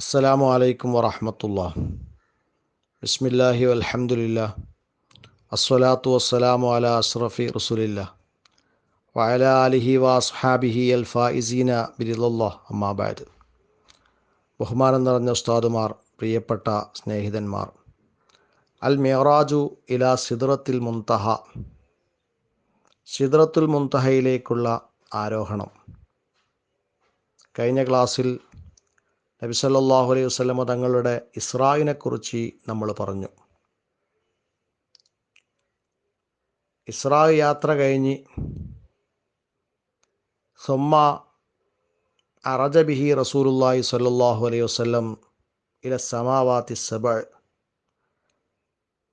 അസ്സലാമു അലൈക്കും വറഹമത്തുള്ള ബിസ്മില്ലാഹി അലഹമുല്ല അസ്വലാത്തു വസ്സലാമു അല അസ്റഫി റസുലില്ല. വയല അലിഹി വാസ്ഹാബിഹി അൽ ഫായിസീന ബിരിദുല്ലാ അമ്മാബാദ് ബഹുമാനം നിറഞ്ഞ ഉസ്താദുമാർ പ്രിയപ്പെട്ട സ്നേഹിതന്മാർ. അൽ മെഹറാജു ഇല സിദ്റത്തിൽ മുന്തഹ സിദ്റത്തുൽ മുന്തഹയിലേക്കുള്ള ആരോഹണം. കഴിഞ്ഞ ക്ലാസ്സിൽ നബി സല്ലാഹു അലൈഹി വസ്ലമ തങ്ങളുടെ ഇസ്രായിനെക്കുറിച്ച് നമ്മൾ പറഞ്ഞു. ഇസ്രാ യാത്ര കഴിഞ്ഞ് സൊമ്മ അറജബിഹി റസൂലുല്ലാഹി സ്വല്ലല്ലാഹു അലൈഹി വസ്ലം ഇല സമാവാത്തി സബൾ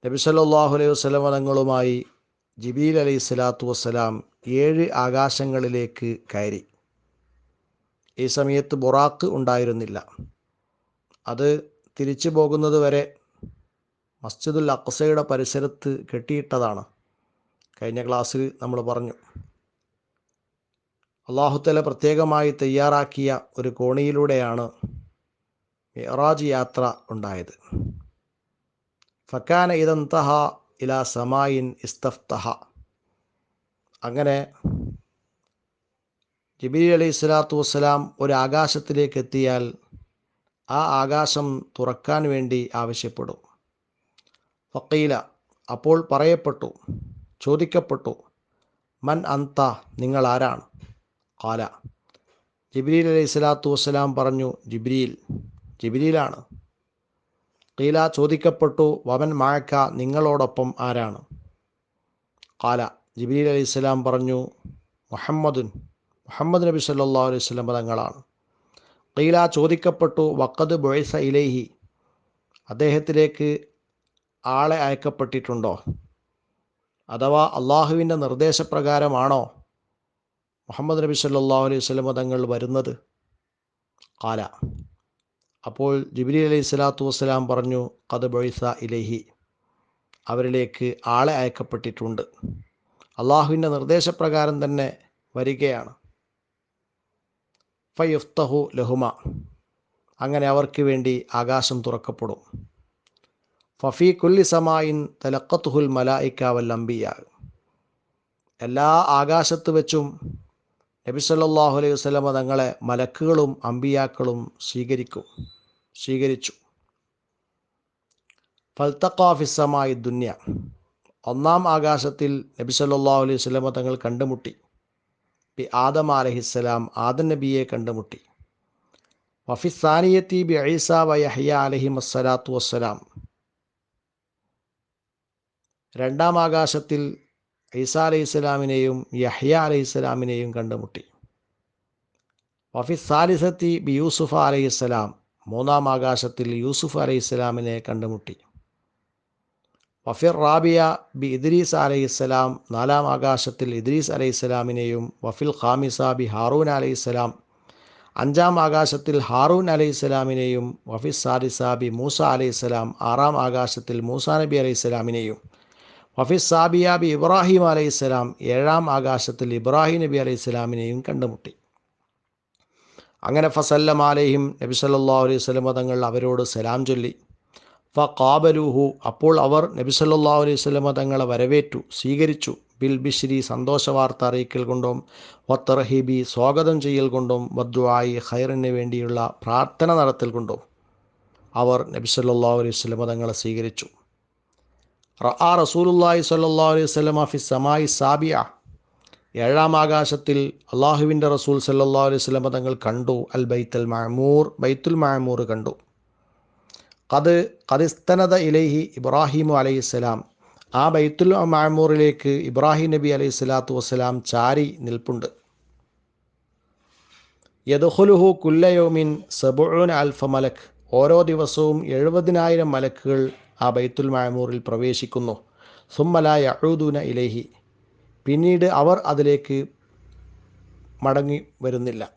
നബി സല്ലാഹു അലൈഹി വസല്ലമ തങ്ങളുമായി ജിബീൽ അലൈഹി സ്വലാത്തു വസ്സലാം ഏഴ് ആകാശങ്ങളിലേക്ക് കയറി. ഈ സമയത്ത് ബൊറാക്ക് ഉണ്ടായിരുന്നില്ല. അത് തിരിച്ചു പോകുന്നത് വരെ മസ്ജിദുൽ അക്സയുടെ പരിസരത്ത് കെട്ടിയിട്ടതാണ്. കഴിഞ്ഞ ക്ലാസ്സിൽ നമ്മൾ പറഞ്ഞു. അള്ളാഹുത്തല പ്രത്യേകമായി തയ്യാറാക്കിയ ഒരു കോണിയിലൂടെയാണ് മിറാജ് യാത്ര ഉണ്ടായത്. ഫക്കാന ഇതന്തഹ ഇല സമായിൻ ഇസ്തഫ്തഹ. അങ്ങനെ ജിബിലി അലൈഹി സ്വലാത്തു വസ്സലാം ഒരു ആകാശത്തിലേക്ക് എത്തിയാൽ ആ ആകാശം തുറക്കാൻ വേണ്ടി ആവശ്യപ്പെടും. ഫക്കീല അപ്പോൾ പറയപ്പെട്ടു ചോദിക്കപ്പെട്ടു മൻ അന്ത നിങ്ങൾ ആരാണ്? കാല ജിബ്രീൽ അലൈഹി സ്വലാത്തു വസ്സലാം പറഞ്ഞു ജിബ്രീൽ ജിബ്രീലാണ്. കീല ചോദിക്കപ്പെട്ടു വമൻ മായക്ക നിങ്ങളോടൊപ്പം ആരാണ്? കാല ജിബ്രീൽ അലൈഹി സ്വലാം പറഞ്ഞു മുഹമ്മദുൻ. മുഹമ്മദ് നബി സല്ലാ അലൈഹി സ്വലം തങ്ങളാണ് കീല ചോദിക്കപ്പെട്ടു വക്കത് ബൊയ്സ ഇലേഹി. അദ്ദേഹത്തിലേക്ക് ആളെ അയക്കപ്പെട്ടിട്ടുണ്ടോ? അഥവാ അള്ളാഹുവിന്റെ നിർദ്ദേശപ്രകാരമാണോ മുഹമ്മദ് നബി സല്ലാ അലൈഹി സ്വലം തങ്ങൾ വരുന്നത്? കാല അപ്പോൾ ജിബിലി അലൈഹി സ്വലാത്തു വസ്സലാം പറഞ്ഞു കത് ബൊയ്സ ഇലേഹി. അവരിലേക്ക് ആളെ അയക്കപ്പെട്ടിട്ടുണ്ട്. അള്ളാഹുവിന്റെ നിർദ്ദേശപ്രകാരം തന്നെ വരികയാണ്. ഫയുഫ്തഹു ലഹുമ. അങ്ങനെ അവർക്ക് വേണ്ടി ആകാശം തുറക്കപ്പെടും. ഫഫി കുല്ലി സമായിൻ തലക്കത്തുഹുൽ മലായിക്ക വല്ലംബിയ എല്ലാ ആകാശത്ത് വെച്ചും നബി സല്ലല്ലാഹു അലൈഹി വസല്ലമ തങ്ങളെ മലക്കുകളും അമ്പിയാക്കളും സ്വീകരിക്കും സ്വീകരിച്ചു. സമായി ദുന്യ. ഒന്നാം ആകാശത്തിൽ നബി സല്ലല്ലാഹു അലൈഹി വസല്ലമ തങ്ങൾ കണ്ടുമുട്ടി. ബി ആദം അലഹിസ്സലാം ആദം നബിയെ കണ്ടുമുട്ടി. വഫി സാനിയത്തി ബി ഐസ വ അലഹിം വസ്സലാത്തു വസ്സലാം. രണ്ടാം ആകാശത്തിൽ ഈസ അലൈഹിസ്സലാമിനെയും യഹ്യ അലൈഹിസ്സലാമിനെയും കണ്ടുമുട്ടി. വഫി സാലിസത്തി ബി യൂസുഫ അലൈഹിസ്സലാം മൂന്നാം ആകാശത്തിൽ യൂസുഫ് അലൈഹിസ്സലാമിനെ കണ്ടുമുട്ടി. വഫിർ റാബിയ ബി ഇദ്രീസ് അലൈഹിസ്സലാം നാലാം ആകാശത്തിൽ ഇദ്രീസ് അലൈഹിസ്സലാമിനെയും വഫിൽ ഖാമിസ ബി ഹാറൂൻ അലൈഹിസ്സലാം അഞ്ചാം ആകാശത്തിൽ ഹാറൂൻ അലൈഹിസ്സലാമിനെയും വഫി സാരിസ ബി മൂസ അലൈഹിസ്സലാം ആറാം ആകാശത്തിൽ മൂസ നബി അലൈഹിസ്സലാമിനെയും വഫി സാബിയ ബി ഇബ്രാഹിം അലൈഹിസ്സലാം ഏഴാം ആകാശത്തിൽ ഇബ്രാഹിം നബി അലൈഹിസ്സലാമിനെയും കണ്ടുമുട്ടി. അങ്ങനെ ഫസല്ലം അലൈഹിം നബി സല്ലാ അലൈഹി സ്വലം തങ്ങൾ അവരോട് സലാം ചൊല്ലി. ഫ അപ്പോൾ അവർ നബി സല്ലാ അലൈഹി സ്വലമ തങ്ങളെ വരവേറ്റു സ്വീകരിച്ചു. ബിൽ ബിശ്രി സന്തോഷവാർത്ത അറിയിക്കൽ കൊണ്ടും വത്തറഹിബി സ്വാഗതം ചെയ്യൽ കൊണ്ടും വദ്വായി ഖൈറിന് വേണ്ടിയുള്ള പ്രാർത്ഥന നടത്തൽ കൊണ്ടും അവർ നബി സല്ലാ അലൈഹി സ്വലമ തങ്ങളെ സ്വീകരിച്ചു. റആ റസൂലുല്ലാഹി സല്ലാ അലൈഹി സ്വലമ ഫി സമായി സാബിയ ഏഴാം ആകാശത്തിൽ അള്ളാഹുവിന്റെ റസൂൽ സല്ലാ അലൈഹി സ്വലമ തങ്ങൾ കണ്ടു. അൽ ബൈത്തുൽ മഅമൂർ ബൈത്തുൽ മഅമൂർ കണ്ടു. കത് കതിസ്തനത ഇലൈഹി ഇബ്രാഹിമു അലൈഹിസ്സലാം ആ ബൈത്തുൽ മാമൂറിലേക്ക് ഇബ്രാഹിം നബി അലൈഹി സ്വലാത്തു വസ്സലാം ചാരി നിൽപ്പുണ്ട്. യദുഹുലുഹു കുല്ലയോമിൻ സബുൻ അൽഫ മലക്. ഓരോ ദിവസവും എഴുപതിനായിരം മലക്കുകൾ ആ ബൈത്തുൽ മാമൂറിൽ പ്രവേശിക്കുന്നു. സുമ്മല യഹൂദൂന ഇലൈഹി. പിന്നീട് അവർ അതിലേക്ക് മടങ്ങി വരുന്നില്ല.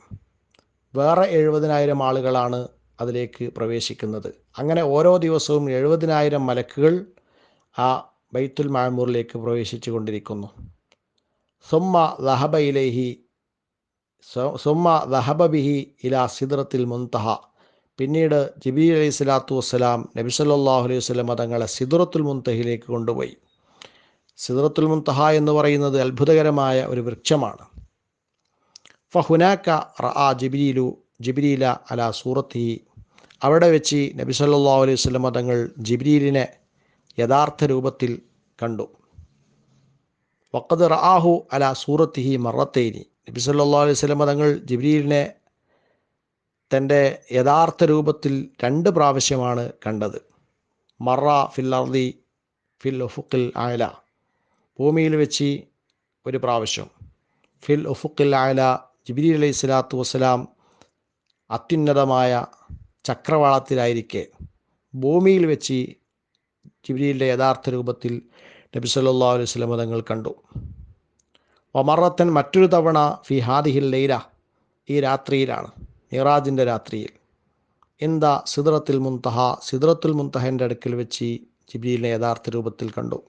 വേറെ എഴുപതിനായിരം ആളുകളാണ് അതിലേക്ക് പ്രവേശിക്കുന്നത്. അങ്ങനെ ഓരോ ദിവസവും എഴുപതിനായിരം മലക്കുകൾ ആ ബൈത്തുൽ മാമൂറിലേക്ക് പ്രവേശിച്ചു കൊണ്ടിരിക്കുന്നു. സുമ്മ ദഹബയിലേഹി സുമ്മ ലഹബബിഹി ഇല സിദ്രത്തിൽ മുൻതഹ. പിന്നീട് ജിബി അലൈഹി സ്വലാത്തു വസ്സലാം നബി സല്ലല്ലാഹു അലൈഹി വസ്ലം മതങ്ങളെ സിദ്റത്തുൽ മുൻതഹിലേക്ക് കൊണ്ടുപോയി. സിദ്റത്തുൽ മുൻതഹ എന്ന് പറയുന്നത് അത്ഭുതകരമായ ഒരു വൃക്ഷമാണ്. ഫഹുനാക്ക റഅ ജിബ്രീലു ജിബ്രീല അല സൂറത്തി അവിടെ വെച്ച് നബി സല്ലാ അലൈഹി വസല്ലം തങ്ങൾ ജിബ്രീലിനെ യഥാർത്ഥ രൂപത്തിൽ കണ്ടു. വക്കത് റാഹു അല സൂറത്തിഹി മറത്തേനി. നബി സല്ലാ അലൈഹി വസല്ലം തങ്ങൾ ജിബ്രീലിനെ തന്റെ യഥാർത്ഥ രൂപത്തിൽ രണ്ട് പ്രാവശ്യമാണ് കണ്ടത്. മറ ഫിൽ അർദി ഫിൽ ഒഫുക്കിൽ ആയല ഭൂമിയിൽ വെച്ച് ഒരു പ്രാവശ്യം. ഫിൽ ഒഫുക്കിൽ ആയല ജിബിരി അലൈഹി സ്വലാത്തു വസ്സലാം അത്യുന്നതമായ ചക്രവാളത്തിലായിരിക്കെ. ഭൂമിയിൽ വെച്ച് ജിബ്രീലിന്റെ യഥാർത്ഥ രൂപത്തിൽ നബി സല്ലല്ലാഹു അലൈഹി വസല്ലം തങ്ങൾ കണ്ടു. വമറത്തൻ മറ്റൊരു തവണ ഫി ഹാദിഹിൽ ലൈല ഈ രാത്രിയിലാണ് മിറാജിന്റെ രാത്രിയിൽ. എന്താ സിദ്റത്തിൽ മുൻതഹ സിദ്റത്തുൽ മുൻതഹന്റെ അടുക്കൽ വെച്ച് ജിബ്രീലിനെ യഥാർത്ഥ രൂപത്തിൽ കണ്ടു?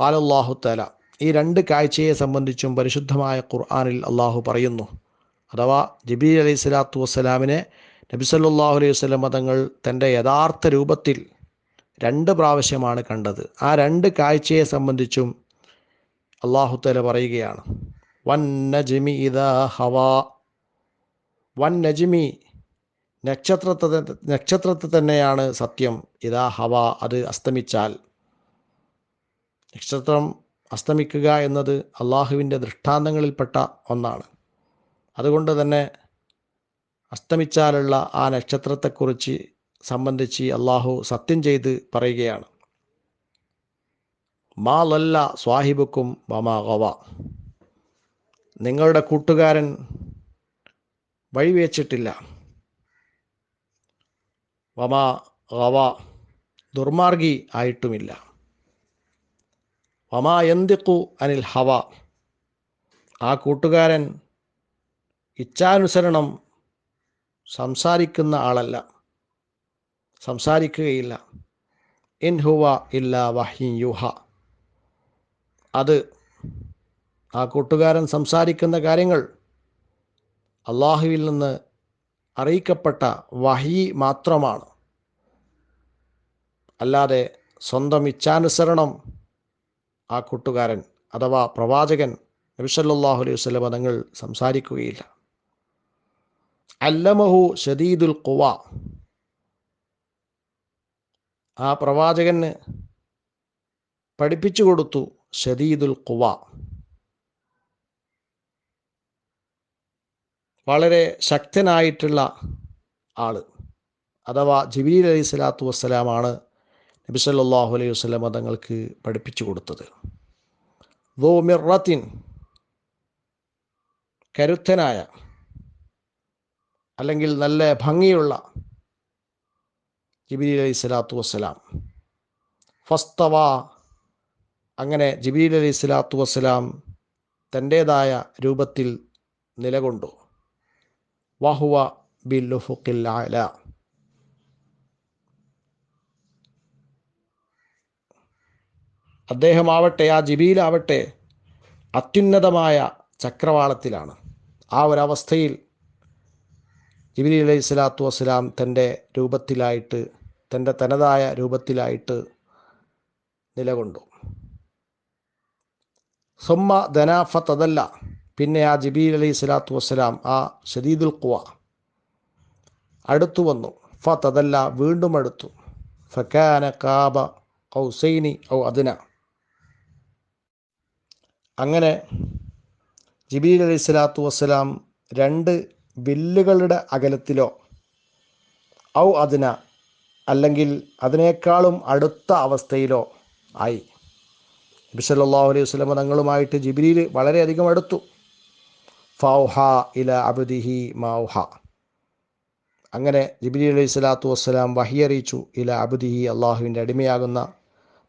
കാലല്ലാഹു തല ഈ രണ്ട് കാഴ്ചയെ സംബന്ധിച്ചും പരിശുദ്ധമായ ഖുർആാനിൽ അള്ളാഹു പറയുന്നു. അഥവാ ജിബ്രീൽ അലൈഹി സ്വലാത്തു വസ്സലാമിനെ നബി സല്ലല്ലാഹു അലൈഹി വസ്ലം മതങ്ങൾ തന്റെ യഥാർത്ഥ രൂപത്തിൽ രണ്ട് പ്രാവശ്യമാണ് കണ്ടത്. ആ രണ്ട് കാഴ്ചയെ സംബന്ധിച്ചും അള്ളാഹുത്തല തല പറയുകയാണ്. വൻ നജ്മി ഇദാ ഹവാ. വൻ നജ്മി നക്ഷത്രത്തെ നക്ഷത്രത്തെ തന്നെയാണ് സത്യം. ഇതാ ഹവ അത് അസ്തമിച്ചാൽ. നക്ഷത്രം അസ്തമിക്കുക എന്നത് അള്ളാഹുവിന്റെ ദൃഷ്ടാന്തങ്ങളിൽപ്പെട്ട ഒന്നാണ്. അതുകൊണ്ട് തന്നെ അസ്തമിച്ചാലുള്ള ആ നക്ഷത്രത്തെക്കുറിച്ച് സംബന്ധിച്ച് അള്ളാഹു സത്യം ചെയ്ത് പറയുകയാണ്. മാ ലല്ല സ്വാഹിബുക്കും വമാ ഗവ. നിങ്ങളുടെ കൂട്ടുകാരൻ വഴിവെച്ചിട്ടില്ല. വമാ ഗവ ദുർമാർഗി ആയിട്ടുമില്ല. വമാ എന്തിക്കു അനിൽ ഹവ. ആ കൂട്ടുകാരൻ ഇച്ഛാനുസരണം സംസാരിക്കുന്ന ആളല്ല. സംസാരിക്കുകയില്ല. ഇൻ ഹുവ ഇല്ല വഹി യുഹ. അത് ആ കൂട്ടുകാരൻ സംസാരിക്കുന്ന കാര്യങ്ങൾ അള്ളാഹുവിൽ നിന്ന് അറിയിക്കപ്പെട്ട വഹി മാത്രമാണ്. അല്ലാതെ സ്വന്തം ഇച്ഛാനുസരണം ആ കൂട്ടുകാരൻ അഥവാ പ്രവാചകൻ നബിസല്ലാഹു അലൈഹി വസ്ലം തങ്ങൾ സംസാരിക്കുകയില്ല. അല്ലമഹു ഷദീദുൽ ഖുവ. ആ പ്രവാചകന് പഠിപ്പിച്ചു കൊടുത്തു ഷദീദുൽ ഖുവ. വളരെ ശക്തനായിട്ടുള്ള ആൾ. അഥവാ ജിബീൽ അലൈഹി സ്വലാത്തു വസ്സലാമാണ് നബി സല്ലല്ലാഹു അലൈഹി വസ്ലം തങ്ങൾക്ക് പഠിപ്പിച്ചു കൊടുത്തത്. ദോ മിറത്തിൻ കരുത്തനായ അല്ലെങ്കിൽ നല്ല ഭംഗിയുള്ള ജിബിരി അലൈഹി സ്വലാത്തു വസ്സലാം. ഫസ്തവ അങ്ങനെ ജിബിരി അലൈഹി സ്വലാത്തു വസ്സലാം തന്റേതായ രൂപത്തിൽ നിലകൊണ്ടു. വഹുവ ബില്ലുഫുക്കിൽ ആല അദ്ദേഹമാവട്ടെ ആ ജിബിയിലാവട്ടെ അത്യുന്നതമായ ചക്രവാളത്തിലാണ്. ആ ഒരവസ്ഥയിൽ ജിബിലി അലൈഹി സ്വലാത്തു വസ്സലാം തന്റെ രൂപത്തിലായിട്ട് തന്റെ തനതായ രൂപത്തിലായിട്ട് നിലകൊണ്ടു. സൊമ്മ ധനാഫ തതല്ല പിന്നെ ആ ജിബീൽ അലൈഹി സ്വലാത്തു വസ്സലാം ആ ഷദീദുൽ ഖുവ അടുത്തു വന്നു. ഫതദല്ല വീണ്ടും അടുത്തു. ഫക്കാന കാബ ഔസൈനി ഔ അതിന അങ്ങനെ ജിബീൽ അലൈഹി സ്വലാത്തു വസ്സലാം രണ്ട് വില്ലുകളുടെ അകലത്തിലോ ഔ അതിന അല്ലെങ്കിൽ അതിനേക്കാളും അടുത്ത അവസ്ഥയിലോ ആയി. നബി സല്ലല്ലാഹു അലൈഹി വസല്ലം തങ്ങളുമായിട്ട് ജിബ്രീൽ വളരെയധികം അടുത്തു. ഫൗഹ ഇല അബുദിഹി മൗഹ. അങ്ങനെ ജിബിലി അലൈഹി സ്വലാത്തു വസ്സലാം വഹി അറിയിച്ചു ഇല അബുദിഹി അള്ളാഹുവിന്റെ അടിമയാകുന്ന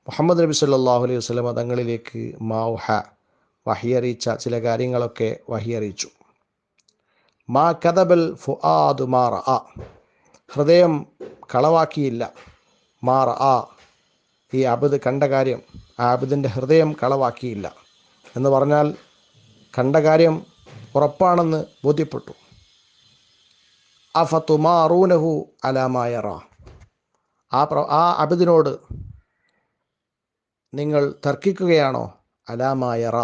മുഹമ്മദ് നബി സല്ലാഹു അലൈഹി വസ്ലമ തങ്ങളിലേക്ക് മൗഹ വഹി അറിയിച്ച ചില കാര്യങ്ങളൊക്കെ വഹി അറിയിച്ചു. മാ കഥബൽ ഫുആദ് മാറ ആ ഹൃദയം കളവാക്കിയില്ല. മാറ ആ ഈ അബദ് കണ്ട കാര്യം ആ അബദിന്റെ ഹൃദയം കളവാക്കിയില്ല. എന്ന് പറഞ്ഞാൽ കണ്ട കാര്യം ഉറപ്പാണെന്ന് ബോധ്യപ്പെട്ടു. അഫത്തുമാറൂനഹു അലാമായറ ആ പ്ര ആ അബിദിനോട് നിങ്ങൾ തർക്കിക്കുകയാണോ? അലാമായറ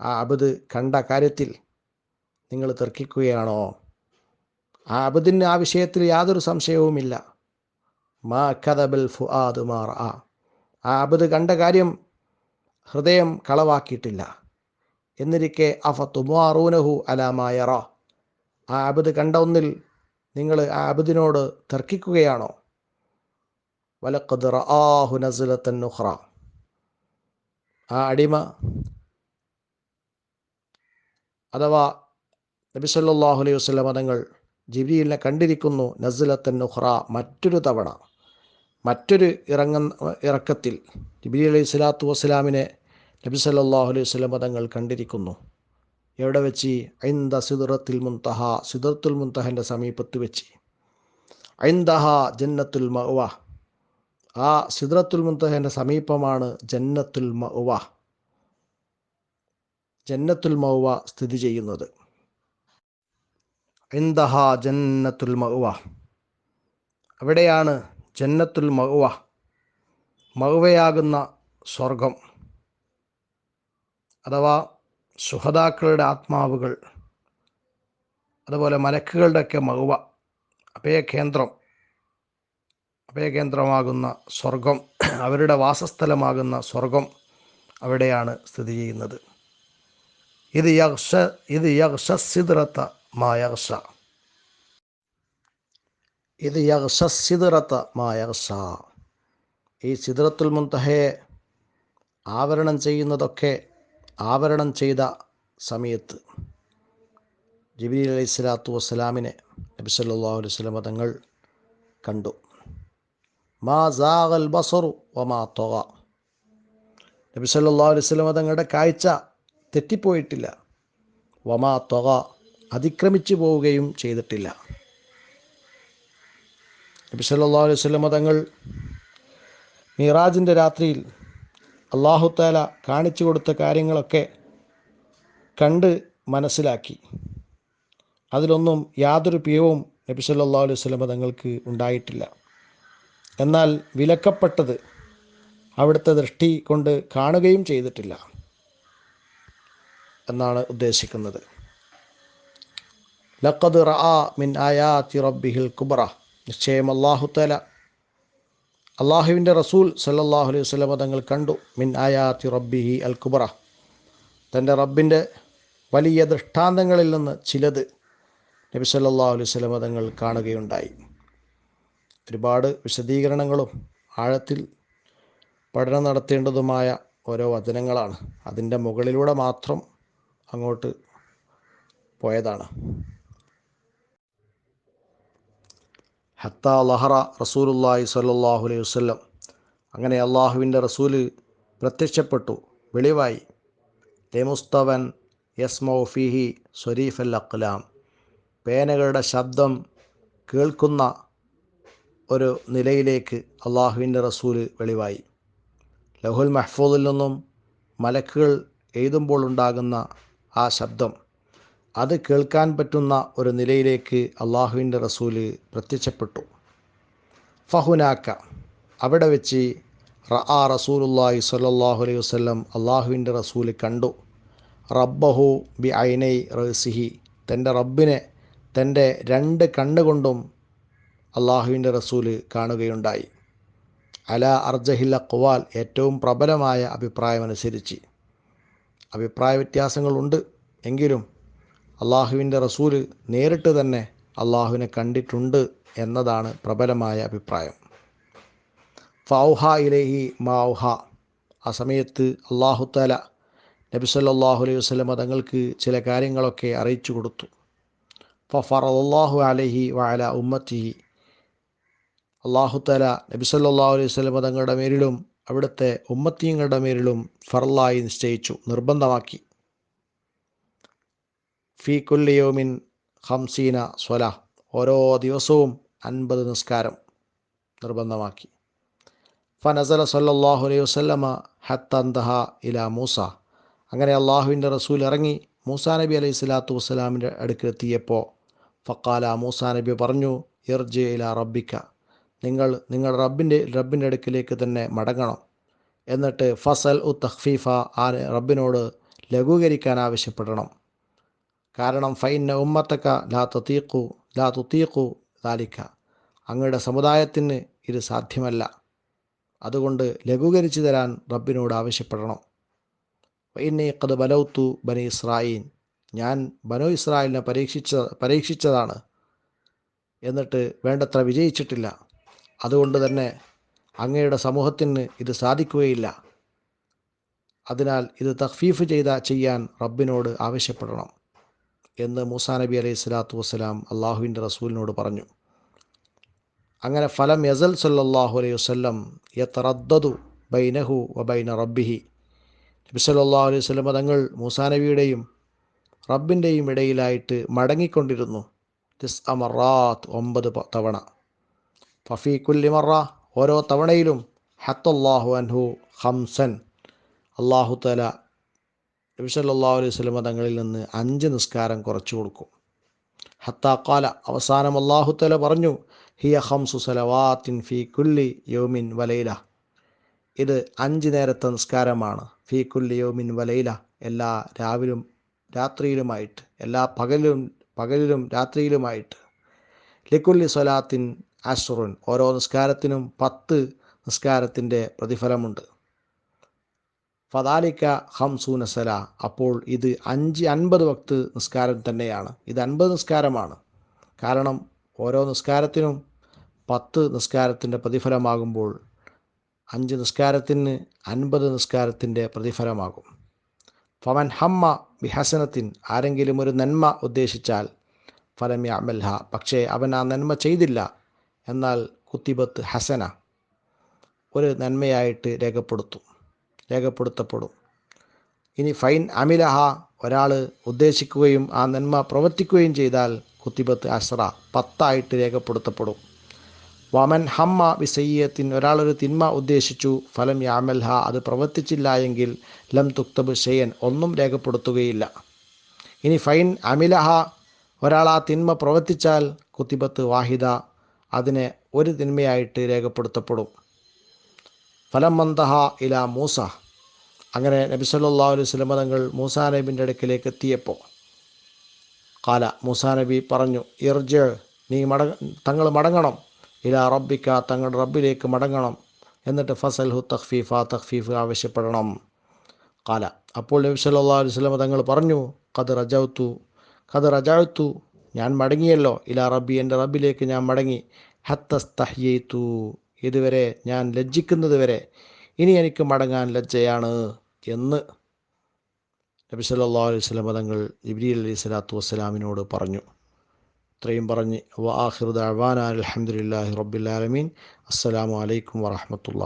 ആ അബിദ് കണ്ട കാര്യത്തിൽ നിങ്ങൾ തർക്കിക്കുകയാണോ? ആ അബദിന് ആ വിഷയത്തിൽ യാതൊരു സംശയവുമില്ല. മാ കഥബൽ ഫുആദ് മാർ ആ ആ അബിദ് കണ്ട കാര്യം ഹൃദയം കളവാക്കിയിട്ടില്ല. എന്നിരിക്കെ അഫ തുമാറൂനഹു അലാമായറ ആ അബദ് കണ്ട ഒന്നിൽ നിങ്ങൾ ആ അബദിനോട് തർക്കിക്കുകയാണോ? വലക്കത് ആഹു നസുലത്തൻ നുഹ്റ ആ അടിമ അഥവാ നബി സല്ലല്ലാഹു അലൈഹി വസല്ലം തങ്ങൾ ജിബ്രീലിനെ കണ്ടിരിക്കുന്നു നസ്ലത്തൻ നുഹ്റ മറ്റൊരു തവണ മറ്റൊരു ഇറങ്ങ ഇറക്കത്തിൽ. ജിബ്രീൽ അലൈഹി സ്വലാത്തു വസ്സലാമിനെ നബി സല്ലാഹു അലൈഹി വസ്ലം തങ്ങൾ കണ്ടിരിക്കുന്നു. എവിടെ വെച്ച്? ഐന്ദ സിദുറത്തിൽ മുൻതഹ സിദുറത്തുൽ മുൻതഹന്റെ സമീപത്ത് വെച്ച്. ഐന്ദഹ ജന്നത്തുൽ മഅവ. ആ സിദ്രത്തുൽ മുൻതഹന്റെ സമീപമാണ് ജന്നത്തുൽ മഅവ. ജന്നത്തുൽ മൗവ സ്ഥിതി ചെയ്യുന്നത്. ഐന്ദഹ ജന്നത്തുൽ മഹുവ അവിടെയാണ് ജന്നത്തുൽ മഹുവ മഹുവയാകുന്ന സ്വർഗം. അഥവാ സുഹതാക്കളുടെ ആത്മാവുകൾ. അതുപോലെ മലക്കുകളുടെയൊക്കെ മഹുവ അഭയകേന്ദ്രം അഭയകേന്ദ്രമാകുന്ന സ്വർഗം. അവരുടെ വാസസ്ഥലമാകുന്ന സ്വർഗം അവിടെയാണ് സ്ഥിതി ചെയ്യുന്നത്. ഇത് യക്ഷ ഇത് യക്ഷ മായക്ഷ ഇത് യക്ഷ സിദ്റത്ത ഈ സിദ്റത്തുൽ മുന്തഹയെ ആവരണം ചെയ്യുന്നതൊക്കെ ആവരണം ചെയ്ത സമയത്ത് ജബിലി അലൈഹി സ്വലാത്തു വസ്സലാമിനെ നബി സല്ലല്ലാഹു അലൈഹി തങ്ങൾ കണ്ടു. മാ സാഗൽ ബസറു വമാ തൊക നബി സല്ലല്ലാഹു അലൈഹി തങ്ങളുടെ കാഴ്ച തെറ്റിപ്പോയിട്ടില്ല. വമാ തൊക അതിക്രമിച്ചു പോവുകയും ചെയ്തിട്ടില്ല. നബി സല്ലല്ലാഹു അലൈഹി തങ്ങൾ മീറാജിന്റെ രാത്രിയിൽ അള്ളാഹുത്താല കാണിച്ചു കൊടുത്ത കാര്യങ്ങളൊക്കെ കണ്ട് മനസ്സിലാക്കി. അതിലൊന്നും യാതൊരു പിയവും നബി സല്ലല്ലാഹു അലൈഹി തങ്ങൾക്ക് ഉണ്ടായിട്ടില്ല. എന്നാൽ വിലക്കപ്പെട്ടത് അവിടുത്തെ ദൃഷ്ടി കൊണ്ട് കാണുകയും ചെയ്തിട്ടില്ല എന്നാണ് ഉദ്ദേശിക്കുന്നത്. ലഖദ് റആ മിൻ ആയാത്തി റബ്ബിഹിൽ കുബറ. നിശ്ചയം അള്ളാഹുത്തല അള്ളാഹുവിന്റെ റസൂൽ സല്ലല്ലാഹു അലൈഹി വസല്ലം തങ്ങൾ കണ്ടു. മിൻ ആയാത്തി റബ്ബിഹി അൽ കുബറ. തന്റെ റബ്ബിന്റെ വലിയ ദൃഷ്ടാന്തങ്ങളിൽ നിന്ന് ചിലത് നബി സല്ലല്ലാഹു അലൈഹി വസല്ലം തങ്ങൾ കാണുകയുണ്ടായി. ഒരുപാട് വിശദീകരണങ്ങളും ആഴത്തിൽ പഠനം നടത്തേണ്ടതുമായ ഓരോ വചനങ്ങളാണ്. അതിന്റെ മുകളിലൂടെ മാത്രം അങ്ങോട്ട് പോയതാണ്. ഹത്ത ലഹറ റസൂലുല്ലാഹി സല്ലാഹു അലൈഹി വസ്ല്ലം. അങ്ങനെ അള്ളാഹുവിന്റെ റസൂൽ പ്രത്യക്ഷപ്പെട്ടു വെളിവായി. ലെമുസ്തവൻ യസ്മൗ മൗഫിഹി സ്വരീഫൽ അക്ലാം പേനകളുടെ ശബ്ദം കേൾക്കുന്ന ഒരു നിലയിലേക്ക് അള്ളാഹുവിന്റെ റസൂൽ വെളിവായി. ലഹുൽ മെഹ്ഫൂദിൽ നിന്നും മലക്കുകൾ എഴുതുമ്പോൾ ഉണ്ടാകുന്ന ആ ശബ്ദം അത് കേൾക്കാൻ പറ്റുന്ന ഒരു നിലയിലേക്ക് അള്ളാഹുവിന്റെ റസൂൽ പ്രത്യക്ഷപ്പെട്ടു. ഫഹുനാക്ക അവിടെ വെച്ച് റആ റസൂലുല്ലാഹി സ്വല്ലല്ലാഹു അലൈഹി വസ്ലം അള്ളാഹുവിന്റെ റസൂൽ കണ്ടു. റബ്ബഹു ബി ഐനൈ റസിഹി തന്റെ റബ്ബിനെ തന്റെ രണ്ട് കണ്ണുകൊണ്ടും അള്ളാഹുവിന്റെ റസൂൽ കാണുകയുണ്ടായി. അല അർജഹിൽ അഖ്വാൽ ഏറ്റവും പ്രബലമായ അഭിപ്രായമനുസരിച്ച്. അഭിപ്രായ വ്യത്യാസങ്ങളുണ്ട്. എങ്കിലും അള്ളാഹുവിന്റെ റസൂൽ നേരിട്ട് തന്നെ അള്ളാഹുവിനെ കണ്ടിട്ടുണ്ട് എന്നതാണ് പ്രബലമായ അഭിപ്രായം. ഫൗഹ ഇലേഹി മൗഹ ആ സമയത്ത് അള്ളാഹുത്തല നബി സല്ലാഹു അലൈഹി വസ്ലം തങ്ങൾക്ക് ചില കാര്യങ്ങളൊക്കെ അറിയിച്ചു കൊടുത്തു. ഫറല്ലാഹു അലഹി വഅല ഉമ്മത്തിഹി. അള്ളാഹുത്തല നബി സല്ലാഹു അലൈഹി വസ്ലം തങ്ങളുടെ മേലിലും അവിടുത്തെ ഉമ്മത്തീങ്ങളുടെ മേലിലും ഫറലായി നിശ്ചയിച്ചു നിർബന്ധമാക്കി. ഫി കുല്ലിയോമിൻ ഹംസീന സ്വല. ഓരോ ദിവസവും അൻപത് നിസ്കാരം നിർബന്ധമാക്കി. ഫനസല സല്ലല്ലാഹു അലൈഹി വസല്ലമ ഹത്തന്തഹ ഇല മൂസ. അങ്ങനെ അള്ളാഹുവിന്റെ റസൂൽ ഇറങ്ങി മൂസാ നബി അലൈഹി സ്വലാത്തു വസ്സലാമിന്റെ അടുക്കെത്തിയപ്പോൾ ഫക്കാല മൂസാ നബി പറഞ്ഞു ഇർജെ ഇല റബ്ബിക്ക. നിങ്ങൾ നിങ്ങൾ റബ്ബിന്റെ റബ്ബിന്റെ അടുക്കിലേക്ക് തന്നെ മടങ്ങണം. എന്നിട്ട് ഫസൽ ഉ തഖ്ഫീഫ ആ റബ്ബിനോട് ലഘൂകരിക്കാൻ ആവശ്യപ്പെടണം. കാരണം ഫൈന ഉമ്മത്തക്ക ലാ തീക്കു ലാ തുത്തീഖു ദാലിക്ക. അങ്ങയുടെ സമുദായത്തിന് ഇത് സാധ്യമല്ല. അതുകൊണ്ട് ലഘൂകരിച്ചു തരാൻ റബ്ബിനോട് ആവശ്യപ്പെടണം. വൈന്നെ കത് ബലൗത്തു ബനി ഇസ്രായീൻ ഞാൻ ബനു ഇസ്രായേലിനെ പരീക്ഷിച്ച പരീക്ഷിച്ചതാണ് എന്നിട്ട് വേണ്ടത്ര വിജയിച്ചിട്ടില്ല. അതുകൊണ്ട് തന്നെ അങ്ങയുടെ സമൂഹത്തിന് ഇത് സാധിക്കുകയില്ല. അതിനാൽ ഇത് തഖ്ഫീഫ് ചെയ്ത ചെയ്യാൻ റബ്ബിനോട് ആവശ്യപ്പെടണം. എന്ന് മൂസാ നബി അലൈഹി സ്വലാത്തു വസ്സലാം അള്ളാഹുവിന്റെ റസൂലിനോട് പറഞ്ഞു. അങ്ങനെ ഫലം യസൽ സല്ലാഹു അലൈഹി വസ്ലം യത്തറദ്ദു ബൈനഹു വബൈന റബ്ബിഹി. നബി സല്ലാഹു അലൈഹി വസ്ലം തങ്ങൾ മൂസാ നബിയുടെയും റബ്ബിന്റെയും ഇടയിലായിട്ട് മടങ്ങിക്കൊണ്ടിരുന്നു. തിസ് അമറാത്ത് ഒമ്പത് തവണ. ഫഫി കുല്ലി മറ ഓരോ തവണയിലും ഹത്തല്ലാഹു അൻഹു ഹംസൻ അള്ളാഹു തല നബി അലൈഹി വസല്ലം തങ്ങളിൽ നിന്ന് അഞ്ച് നിസ്കാരം കുറച്ചു കൊടുക്കും. ഹത്താക്കാല അവസാനം അള്ളാഹുത്തല തല പറഞ്ഞു ഹിയ ഹംസു സലവാത്തിൻ ഫി കുല്ലി യോമിൻ വലൈല. ഇത് അഞ്ച് നേരത്തെ നിസ്കാരമാണ്. ഫി കുല്ലി യോമിൻ വലൈല. എല്ലാ രാവിലും രാത്രിയിലുമായിട്ട് എല്ലാ പകലിലും പകലിലും രാത്രിയിലുമായിട്ട്. ലിക്കുല്ലി സ്വലാത്തിൻ അഷ്റുൻ ഓരോ നിസ്കാരത്തിനും പത്ത് നിസ്കാരത്തിന്റെ പ്രതിഫലമുണ്ട്. ഫദാലിക്ക ഹംസൂന സല. അപ്പോൾ ഇത് അഞ്ച് അൻപത് വക്ത് നിസ്കാരം തന്നെയാണ്. ഇത് അൻപത് നിസ്കാരമാണ്. കാരണം ഓരോ നിസ്കാരത്തിനും പത്ത് നിസ്കാരത്തിന്റെ പ്രതിഫലമാകുമ്പോൾ അഞ്ച് നിസ്കാരത്തിന് അൻപത് നിസ്കാരത്തിന്റെ പ്രതിഫലമാകും. ഫമൻ ഹമ്മ ബിഹസനത്തിൻ ആരെങ്കിലും ഒരു നന്മ ഉദ്ദേശിച്ചാൽ ഫലം യാമൽഹ. പക്ഷേ അവൻ ആ നന്മ ചെയ്തില്ല. എന്നാൽ കുത്തിബത്ത് ഹസന ഒരു നന്മയായിട്ട് രേഖപ്പെടുത്തും. രേഖപ്പെടുത്തപ്പെടും. ഇനി ഫൈൻ അമിലഹ ഒരാൾ ഉദ്ദേശിക്കുകയും ആ നന്മ പ്രവർത്തിക്കുകയും ചെയ്താൽ കുത്തിബത്ത് അസ്ര പത്തായിട്ട് രേഖപ്പെടുത്തപ്പെടും. വമൻ ഹമ്മ വിസയ്യത്തിൻ ഒരാളൊരു തിന്മ ഉദ്ദേശിച്ചു ഫലം യാമൽഹ അത് പ്രവർത്തിച്ചില്ല എങ്കിൽ ലം തുക്തബ് ഷെയൻ ഒന്നും രേഖപ്പെടുത്തുകയില്ല. ഇനി ഫൈൻ അമിലഹ ഒരാൾ ആ തിന്മ പ്രവർത്തിച്ചാൽ കുത്തിബത്ത് വാഹിദ അതിനെ ഒരു തിന്മയായിട്ട് രേഖപ്പെടുത്തപ്പെടും. ഫലം മന്തഹ ഇല മൂസ. അങ്ങനെ നബി സല്ലാ അലൈഹി സ്വലമ തങ്ങൾ മൂസാ നബിന്റെ അടുക്കിലേക്ക് എത്തിയപ്പോൾ കാല മൂസാ നബി പറഞ്ഞു ഇർജ് നീ മട തങ്ങൾ മടങ്ങണം. ഇല റബ്ബിക്ക തങ്ങളുടെ റബ്ബിലേക്ക് മടങ്ങണം. എന്നിട്ട് ഫസൽഹു തഖ്ഫീഫ തഖ്ഫീഫ് ആവശ്യപ്പെടണം. കാല അപ്പോൾ നബി സല്ലാ അലൈഹി സ്വലമ തങ്ങൾ പറഞ്ഞു കത് റജൗത്തു കത് റജാഴ്ത്തു ഞാൻ മടങ്ങിയല്ലോ. ഇല റബ്ബി എന്റെ റബ്ബിലേക്ക് ഞാൻ മടങ്ങി. ഹത്തസ്തഹ്യത്തു ഇതുവരെ ഞാൻ ലജ്ജിക്കുന്നതുവരെ ഇനി എനിക്ക് മടങ്ങാൻ ലജ്ജയാണ് എന്ന് നബി സല്ലാ അലൈഹി സ്വലം തങ്ങൾ ഇബ്രി അലൈഹി സ്വലാത്തു വസ്സലാമിനോട് പറഞ്ഞു. ഇത്രയും പറഞ്ഞ് വാഹിർ ദഅവാന അലഹമുല്ലാഹി റബ്ബുലാലമീൻ ആലമീൻ. അസ്സലാമു അലൈക്കും വറഹമത്തുള്ള